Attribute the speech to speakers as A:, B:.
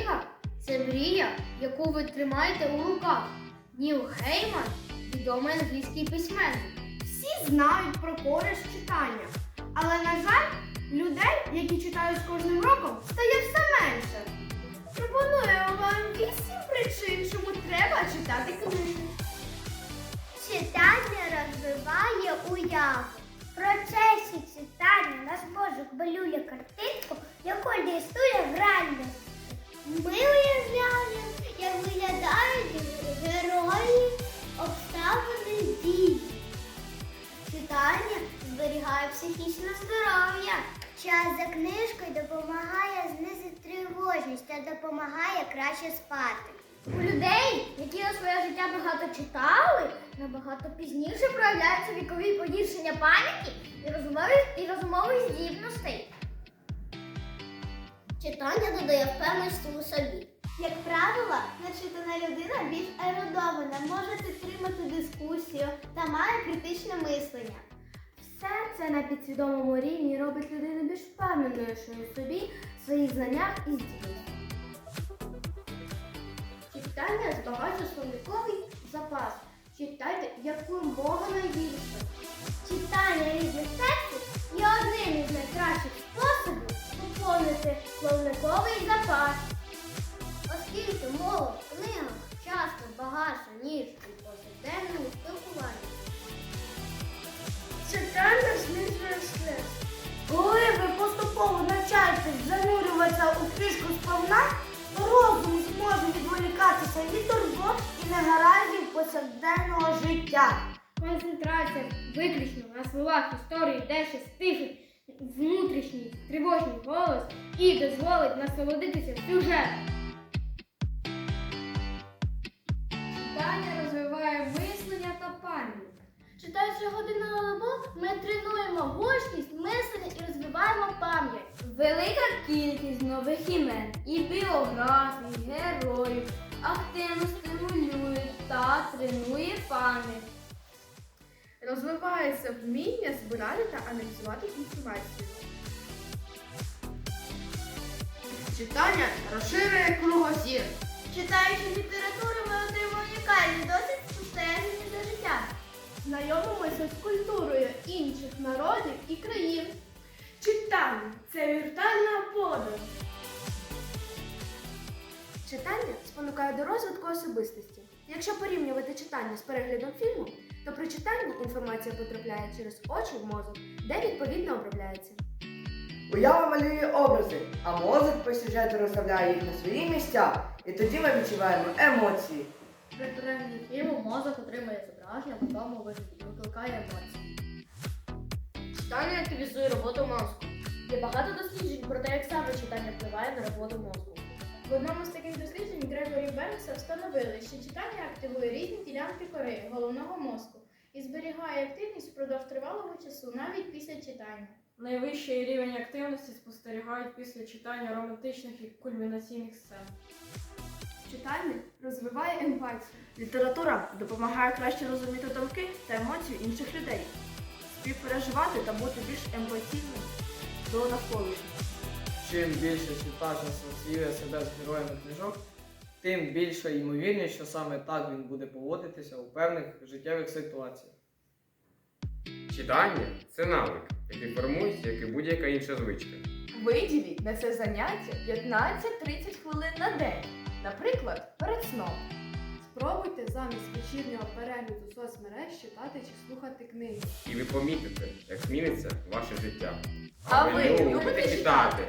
A: книга це мрія, яку ви тримаєте у руках. Ніл Гейман відомий англійський письменник.
B: Всі знають про користь читання. Але, на жаль, людей, які читають з кожним роком, стає все менше. Пропонуємо вам вісім причин, чому треба читати книги.
C: Читання розвиває уяву. За книжкою допомагає знизити тривожність та допомагає краще спати.
A: У людей, які за своє життя багато читали, набагато пізніше проявляються вікові погіршення пам'яті і розумових, і розумових здібностей.
C: Читання додає впевненості у собі. Як правило, начитана людина більш ерудована, може підтримати дискусію та має критичне мислення.
B: На підсвідомому рівні робить людину більш впевненою у собі, своїх знаннях і здібностях. Читання збагачує словниковий запас. Читайте якомога найбільше.
C: Читання різних текстів є одним із найкращих способів поповнити словниковий запас. Оскільки мова
B: занурюватися у книжку сповна, розум зможе відволікатися від турбот і негараздів повсякденного життя. Концентрація виключно на словах історії дещо стихить внутрішній тривожний голос і дозволить насолодитися сюжетом. Читання розвиває мислення та пам'ять.
C: Читаючи годину або
B: кількість нових імен і біографій, героїв активно стимулюють та тренує пам'ять.
D: Розвивається вміння збирати та аналізувати інформацію. Читання розширює кругозір.
C: Читаючи літературу, ми отримуємо унікальний досвід спостереження за життям.
B: Знайомимося з культурою інших народів і країн.
D: Читання це віртуальна подорож.
B: Читання спонукає до розвитку особистості. Якщо порівнювати читання з переглядом фільму, то при читанні інформація потрапляє через очі в мозок, де відповідно обробляється.
E: Уява малює образи, а мозок по сюжету розставляє їх на свої місця, і тоді ми відчуваємо емоції.
A: При перегляді фільму мозок отримує зображення і викликає емоції. Читання активізує роботу мозку. Є багато досліджень про те, як саме читання впливає на роботу мозку.
D: В одному з таких досліджень Грегорі Бенкса встановили, що читання активує різні ділянки кори головного мозку і зберігає активність впродовж тривалого часу, навіть після читання.
F: Найвищий рівень активності спостерігають після читання романтичних і кульмінаційних сцен.
D: Читання розвиває емпатію. Література допомагає краще розуміти думки та емоції інших людей, співпереживати та бути більш емпатійним до навколишніх.
G: Чим більше читач асоціює себе з героями книжок, тим більша ймовірність, що саме так він буде поводитися у певних життєвих ситуаціях.
H: Читання це навик, який формується, як і будь-яка інша звичка.
I: Виділіть на це заняття 15-30 хвилин на день, наприклад, перед сном.
D: Спробуйте замість вечірнього перегляду соцмереж читати чи слухати книги.
H: І ви помітите, як зміниться ваше життя.
I: А ви любите
H: читати?